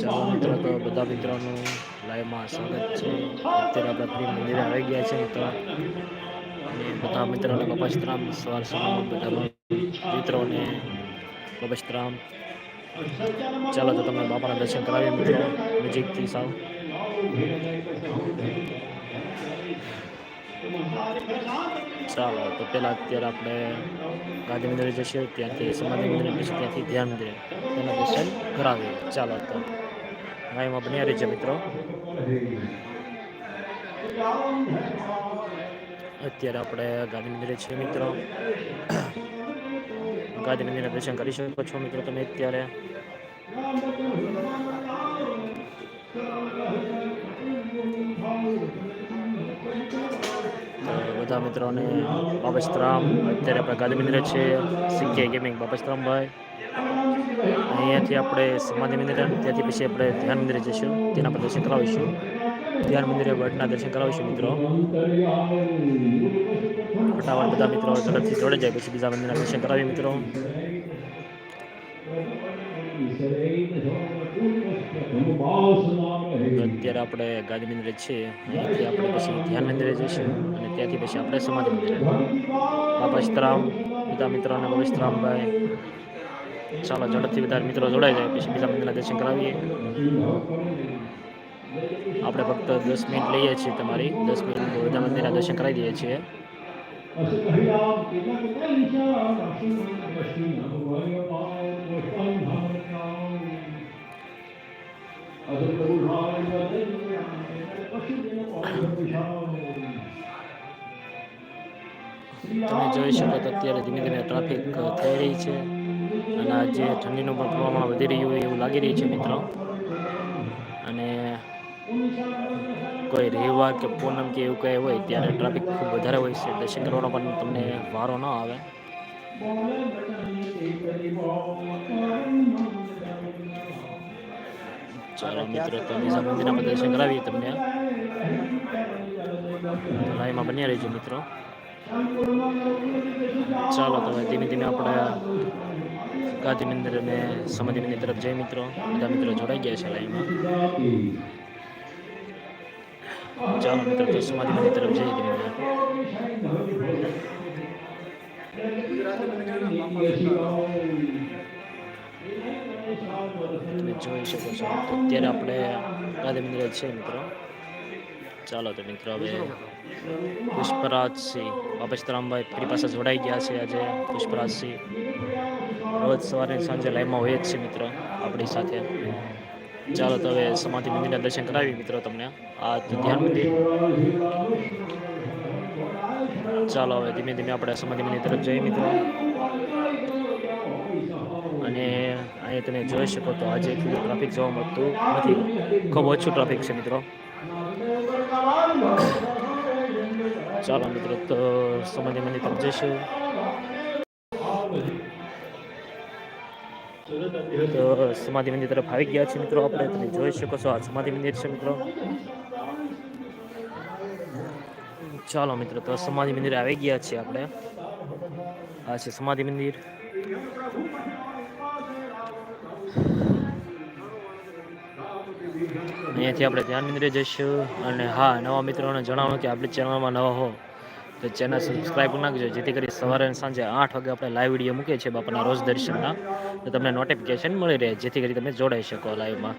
ચાલો મિત્રો, તો બધા મિત્રોનું લાઈવમાં સ્વાગત છે. અત્યારે આપણે ફરી મંદિરે આવી ગયા છે મિત્રો. અને બધા મિત્રોને બપસ્તરામ સવાર સવારમાં બધા મિત્રોને બપસ્તરામ ચાલો તો તમને બાપાના દર્શન કરાવીએ મિત્રો, નજીકથી સાવ. ચાલો, તો પહેલાં અત્યારે આપણે ગાંધી મંદિરે જશે ત્યાંથી સમાધિ મંદિરે પછી ત્યાંથી ધ્યાન મંદિરે. તેના દર્શન કરાવીએ. ચાલો, તો લાઈવમાં બન્યા રહેજો મિત્રો. અત્યારે આપણે ગાંધી મંદિરે છીએ મિત્રો. ગાંધી મંદિરના દર્શન કરી શકો છો મિત્રો તમે અત્યારે. બધા મિત્રોને બાબસ્તરામ અત્યારે આપણે ગાંધી મંદિરે છે સીકે ગેમિંગ બાબસ્તરામભાઈ અહીંયાથી આપણે સમાધિ મંદિર, ત્યાંથી પછી આપણે ધ્યાન મંદિરે જઈશું. તેના પર દર્શન કરાવીશું. ધ્યાન મંદિરે વડના દર્શન કરાવીશું મિત્રો. ફટાફટ બધા મિત્રો ઝડપથી જોડે જાય, પછી બીજા મંદિરના દર્શન કરાવીએ મિત્રો. અત્યારે આપણે ગાંધી મંદિરે છીએ. અહીંયાથી આપણે પછી ધ્યાન મંદિરે જઈશું અને ત્યાંથી પછી આપણે સમાધિ મંદિરે. બાબસ્તરામ બધા મિત્રોને બાબસ્તરામભાઈ ચાલો, ઝડપથી બધા મિત્રો જોડાઈ જાય. પછી બીજા મંદિરના દર્શન કરાવીએ. આપણે ફક્ત દસ મિનિટ લઈએ છીએ તમારી. દસ મિનિટ બધા મંદિરના દર્શન કરાવી દઈએ છીએ. તમે જોઈ શકો તો અત્યારે ધીમે ધીમે ટ્રાફિક થઈ રહી છે અને આજે ઠંડીનું પણ પ્રમાણ વધી રહ્યું હોય એવું લાગી રહ્યું છે મિત્રો. અને કોઈ રવિવાર કે પૂનમ કે એવું કંઈ હોય ત્યારે ટ્રાફિક ખૂબ વધારે હોય છે. દર્શન કરવાનો પણ તમને વારો ન આવે. ચાલો મિત્રો તો મંદિરના કરાવીએ તમને લાઈમાં બન્યા રહેજો મિત્રો ચાલો તમે ધીમે ધીમે આપણે ગાંધી મંદિર અને સમાધિ મંદિર તરફ જઈ મિત્રો બધા મિત્રો જોડાઈ ગયા છે લાઈનમાં ચાલો મિત્રો તો સમાધિ મંદિર તરફ જઈએ ધીમે ધીમે તમે જોઈ શકો છો. અત્યારે આપણે ગાંધી મંદિરે છે મિત્રો. ચાલો તો મિત્રો હવે પુષ્પરાજસિંહ બાપસ્તરામભાઈ ફરી પાસે જોડાઈ ગયા છે આજે. પુષ્પરાજસિંહ રોજ સવારે સાંજે લાઈવમાં હોય જ છે મિત્રો, આપણી સાથે. ચાલો તો હવે સમાધિ મંદિરના દર્શન કરાવી મિત્રો તમને. આ ધ્યાન મંદિર. ચાલો હવે ધીમે ધીમે આપણે સમાધિ મંદિર તરફ જઈએ મિત્રો. અને અહીંયા તમે જોઈ શકો તો આજે ટ્રાફિક જોવા મળતું નથી. ખૂબ ઓછું ટ્રાફિક છે મિત્રો. ચાલો મિત્રો, તો સમાધિ મંદિર તરફ જઈશું. તો સમાધિ મંદિર તરફ આવી ગયા છે મિત્રો આપણે. તમે જોઈ શકો છો આ સમાધિ મંદિર છે મિત્રો. ચાલો મિત્રો, તો સમાધિ મંદિર આવી ગયા છે આપણે. આ છે સમાધિ મંદિર. અહીંયાથી આપણે ધ્યાન મંદિરે જઈશું અને હા, નવા મિત્રોને જણાવો કે આપણી ચેનલમાં નવા હો, તો ચેનલ સબસ્ક્રાઈબ નાખજો, જેથી કરી સવારે અને સાંજે આઠ વાગે આપણે લાઈવ વીડિયો મૂકીએ છીએ બાપાના રોજ દર્શનના. તો તમને નોટિફિકેશન મળી રહે, જેથી કરી તમે જોડાઈ શકો લાઈવમાં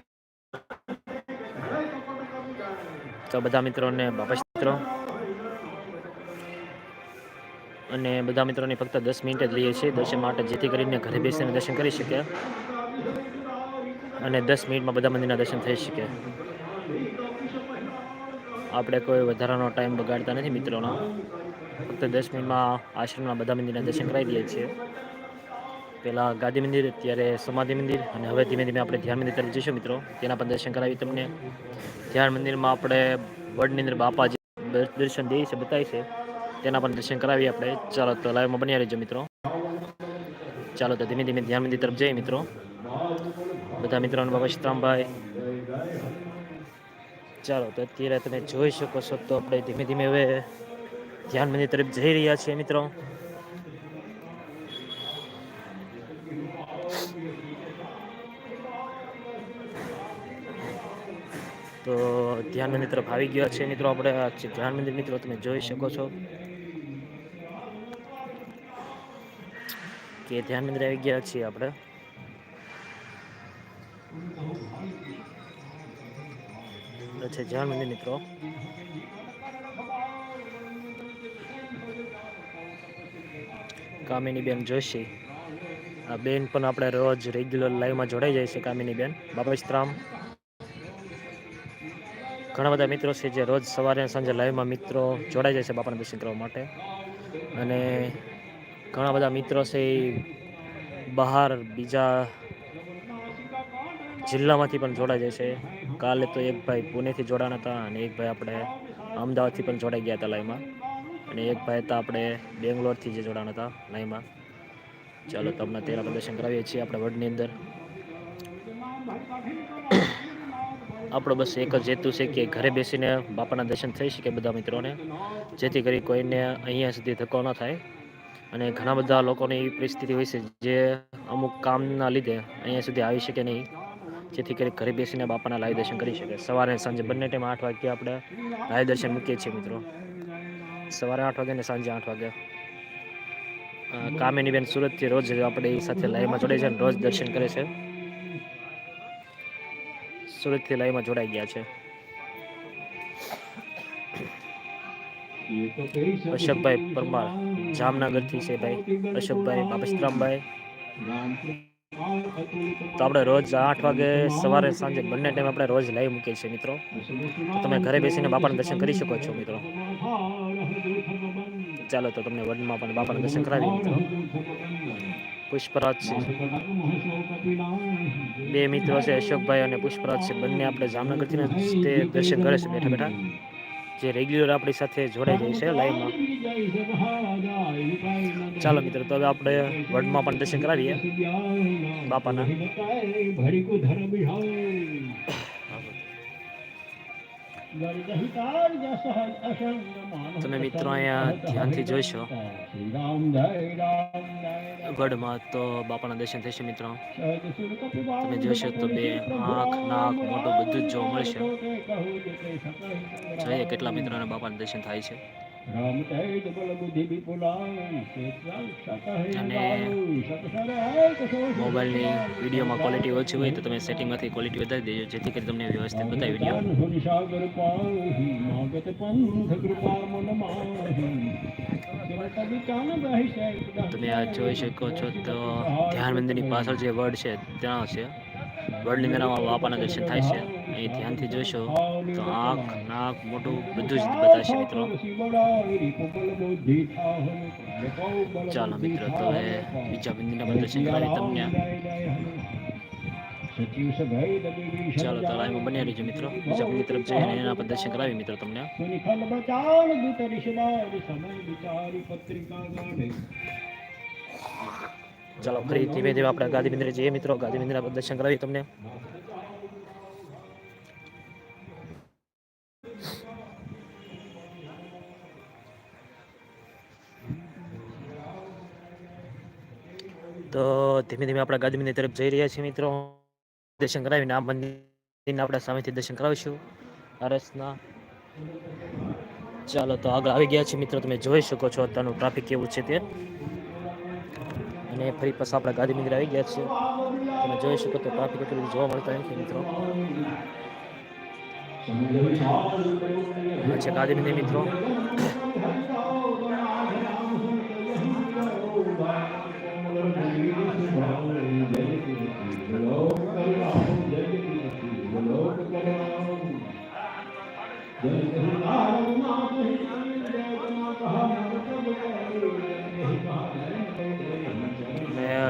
તો બધા મિત્રોને, બાપા મિત્રો. અને બધા મિત્રોને ફક્ત દસ મિનિટ જ લઈએ છીએ દર્શન માટે, જેથી કરીને ઘરે બેસીને દર્શન કરી શકે અને દસ મિનિટમાં બધા મંદિરના દર્શન થઈ શકે. આપણે કોઈ વધારાનો ટાઈમ બગાડતા નથી મિત્રોનો. ફક્ત દસ મિનિટમાં આશ્રમના બધા મંદિરના દર્શન કરાવી દઈએ છીએ. પહેલાં ગાદી મંદિર, અત્યારે સમાધિ મંદિર અને હવે ધીમે ધીમે આપણે ધ્યાન મંદિર તરફ જઈશું મિત્રો. તેના પણ દર્શન કરાવી તમને. ધ્યાન મંદિરમાં આપણે વડની અંદર બાપા જે દર્શન દે છે, બતાવી છે. તેના પણ દર્શન કરાવીએ આપણે. ચાલો તો લાઈવમાં બન્યા રહેજો મિત્રો. ચાલો તો ધીમે ધીમે ધ્યાન મંદિર તરફ જઈએ મિત્રો. બધા મિત્રોને બાબા શ્રામભાઈ ચાલો તો અત્યારે તમે જોઈ શકો છો તો આપણે ધીમે ધીમે હવે ધ્યાન મંદિર તરફ જઈ રહ્યા છીએ મિત્રો તો ધ્યાન મંદિર તરફ આવી ગયા છે મિત્રો આપણે ધ્યાન મંદિર મિત્રો તમે જોઈ શકો છો કે ધ્યાન મંદિર આવી ગયા છીએ આપણે છે. ધ્યાન મંદિર મિત્રો. કામિની બેન જોશી. આ બેન પણ આપણે રોજ રેગ્યુલર લાઈવમાં જોડાઈ જાય છે કામિની બેન બાબસ્તરામ ઘણા બધા મિત્રો છે જે રોજ સવારે સાંજે લાઈવમાં મિત્રો જોડાઈ જાય છે બાપાના દર્શન કરવા માટે. અને ઘણા બધા મિત્રો છે એ બહાર બીજા જિલ્લામાંથી પણ જોડાઈ જાય છે. કાલે તો એક ભાઈ પુણેથી જોડાણા હતા અને એક ભાઈ આપણે અમદાવાદથી પણ જોડાઈ ગયા હતા લાઈમાં. અને એક ભાઈ હતા આપણે બેંગ્લોરથી જે જોડાણા હતા લાઈમાં. ચાલો તમને તેના પ્રદર્શન કરાવીએ છીએ આપણે વડની અંદર. આપણો બસ એક જ હેતુ છે કે ઘરે બેસીને બાપાના દર્શન થઈ શકે બધા મિત્રોને. જેથી કરી કોઈને અહીંયા સુધી ધક્કો ન થાય. અને ઘણા બધા લોકોની એવી પરિસ્થિતિ હોય છે જે અમુક કામના લીધે અહીંયા સુધી આવી શકે નહીં. જેથી કરી ઘરે બેસીને બાપાના લાઈવ દર્શન કરી શકે. સવારે સાંજે બંને ટાઈમ આઠ વાગે આપણે લાઈવ દર્શન મૂકીએ છીએ મિત્રો. સવારે આઠ વાગે ને સાંજે આઠ વાગે કામિની બેન સુરતથી રોજ આપણે એ સાથે લાઈવમાં જોડાઈ છે અને રોજ દર્શન કરે છે. સુરતથી લાઈવમાં જોડાઈ ગયા છે. અશોકભાઈ પરમાર, જામનગરથી છે ભાઈ. અશોકભાઈ બાબસ્તરામભાઈ તો આપણે રોજ આઠ વાગે સવારે સાંજે બંને ટાઈમ આપણે રોજ લાઈવ મૂકીએ છીએ મિત્રો. તો તમે ઘરે બેસીને બાપાના દર્શન કરી શકો છો મિત્રો. ચાલો તો તમને વડમાં પણ બાપાના દર્શન કરાવી મિત્રો. પુષ્પરાજ બે મિત્રો છે, અશોકભાઈ અને પુષ્પરાજ છે. બંને આપણે જામનગરથી તે દર્શન કરે છે બેઠા બેઠા. જે રેગ્યુલર આપણી સાથે જોડાઈ જાય છે લાઈવમાં ચાલો મિત્રો, તો હવે આપણે વડમાં પણ દર્શન કરાવીએ. બાપાના. તમે મિત્રો અહીંયા ધ્યાનથી જોઈશો. ગઢમાં તો બાપાના દર્શન થશે મિત્રો. તમે જોશો તો બે આંખ, નાક મોટું બધું જ જોવા મળશે. જોઈએ કેટલા મિત્રોને બાપાના દર્શન થાય છે. અને મોબાઈલની વિડીયોમાં ક્વોલિટી ઓછી હોય તો તમે સેટિંગમાંથી ક્વોલિટી વધારી દેજો જેથી કરી તમને વ્યવસ્થિત બતાવી વીડિયો તમે આ જોઈ શકો છો તો ધ્યાન મંદિરની પાછળ જે વર્ડ છે ત્યાં છે. વર્ડની અંદરમાં બાપાના દર્શન થાય છે. અહીં ધ્યાનથી જોશો તો આંખ, નાક મોટું બધું જ બતાવશે મિત્રો. ચાલો મિત્રો, તો હવે બીજા બિંદુના પણ દર્શન કરાવી તમને. ચાલો, તો લાઈવમાં બન્યા રહીજો મિત્રો. બીજા બિંદુ તરફ જઈને એના પર દર્શન કરાવી મિત્રો તમને. ચાલો ફરી ધીમે ધીમે આપણે ગાંધી મંદિરે જઈએ મિત્રો. ગાંધી મંદિરના પર દર્શન કરાવી તમને. તો ધીમે ધીમે આપણા ગાદમીની તરફ જઈ રહ્યા છીએ મિત્રો. દર્શન કરાવીને આ મંદિરના આપણા સામેથી દર્શન કરાવીશું. આરસના. ચાલો તો આગળ આવી ગયા છે મિત્રો. તમે જોઈ શકો છો અત્યારનું ટ્રાફિક કેવું છે તે. અને ફરી પાછા આપણા ગાંધી મંદિર આવી ગયા છે તમે જોઈ શકો તો ટ્રાફિક એટલું જોવા મળતા નથી મિત્રો. છે ગાંધી મંદિર મિત્રો.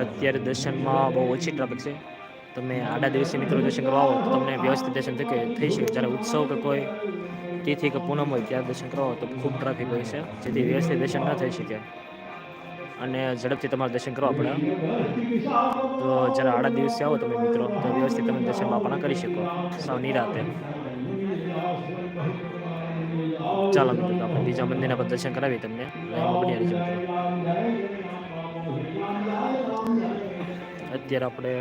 અત્યારે દર્શનમાં બહુ ઓછી ટ્રાફિક છે. તમે આડા દિવસે મિત્રો દર્શન કરવા આવો, તો તમને વ્યવસ્થિત દર્શન થઈ થઈ શકે. જ્યારે ઉત્સવ કે કોઈ તિથિ કે પૂનમ હોય, ત્યારે દર્શન કરવા તો ખૂબ ટ્રાફિક હોય છે. જેથી વ્યવસ્થિત દર્શન ન થઈ શકે. અને ઝડપથી તમારે દર્શન કરવા પડે. તો જ્યારે આડા દિવસે આવો તમે મિત્રો. તો વ્યવસ્થિત તમે દર્શન બાપાના કરી શકો. સાવ નિરાતે. ચાલો મિત્રો આપણે બીજા મંદિરના પર દર્શન કરાવીએ તમને. બની રહેજો અત્યારે આપણે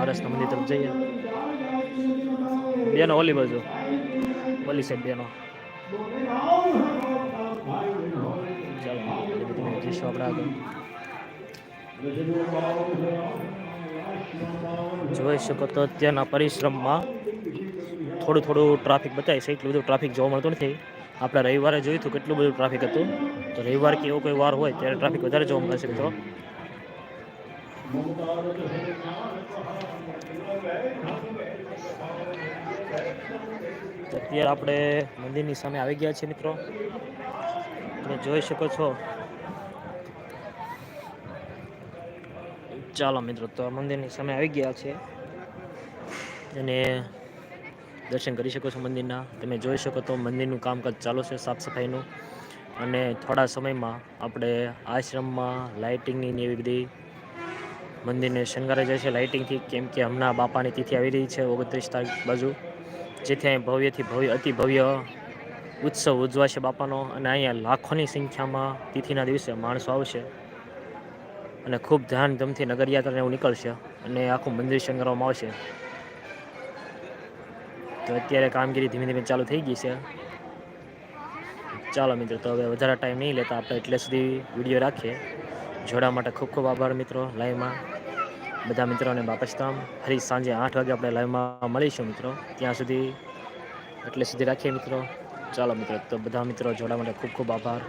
આરસના મંદિર તરફ જઈએ. બેનો ઓલી બાજુ. ઓલી સાઈડ બેનો. જઈશું આપણે આગળ? જોઈ શકો તો અત્યારના પરિશ્રમમાં થોડું થોડું ટ્રાફિક બતાવીશ એટલું બધું ટ્રાફિક જોવા મળતું નથી. આપણે રવિવારે જોયું હતું કેટલું બધું ટ્રાફિક હતું. તો રવિવાર કે એવો કોઈ વાર હોય ત્યારે ટ્રાફિક વધારે જોવા મળશે મિત્રો. અત્યારે આપણે મંદિરની સામે આવી ગયા છીએ મિત્રો. તમે જોઈ શકો છો ચાલો મિત્રો, તો મંદિરની સામે આવી ગયા છે. અને દર્શન કરી શકો છો મંદિરના. તમે જોઈ શકો તો મંદિરનું કામકાજ ચાલુ છે, સાફ સફાઈનું. અને થોડા સમયમાં આપણે આશ્રમમાં લાઇટિંગની એવી બધી મંદિરને શણગારે જાય છે. લાઇટિંગથી કેમ કે હમણાં બાપાની તિથિ આવી રહી છે ઓગણત્રીસ તારીખ બાજુ, જેથી અહીં ભવ્યથી ભવ્ય, અતિ ભવ્ય ઉત્સવ ઉજવાશે બાપાનો. અને અહીંયા લાખોની સંખ્યામાં તિથિના દિવસે માણસો આવશે. અને ખૂબ ધામધૂમથી નગરયાત્રાને એવું નીકળશે અને આખું મંદિર શણગારવામાં આવશે. તો અત્યારે કામગીરી ધીમે ધીમે ચાલુ થઈ ગઈ છે. ચાલો મિત્રો, તો હવે વધારે ટાઈમ નહીં લેતા આપણે એટલે સુધી વીડિયો રાખીએ. જોડા માટે ખૂબ ખૂબ આભાર મિત્રો, લાઈવમાં. બધા મિત્રોને બાપસ્તામ ફરી સાંજે આઠ વાગે આપણે લાઈવમાં મળીશું મિત્રો. ત્યાં સુધી એટલે સુધી રાખીએ મિત્રો. ચાલો મિત્રો, તો બધા મિત્રો જોડા માટે ખૂબ ખૂબ આભાર.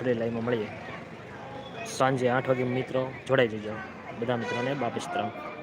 ફરી લાઈવમાં મળીએ. સાંજે આઠ વાગે મિત્રો જોડાઈ જજો. બધા મિત્રોને બાપસ્તામ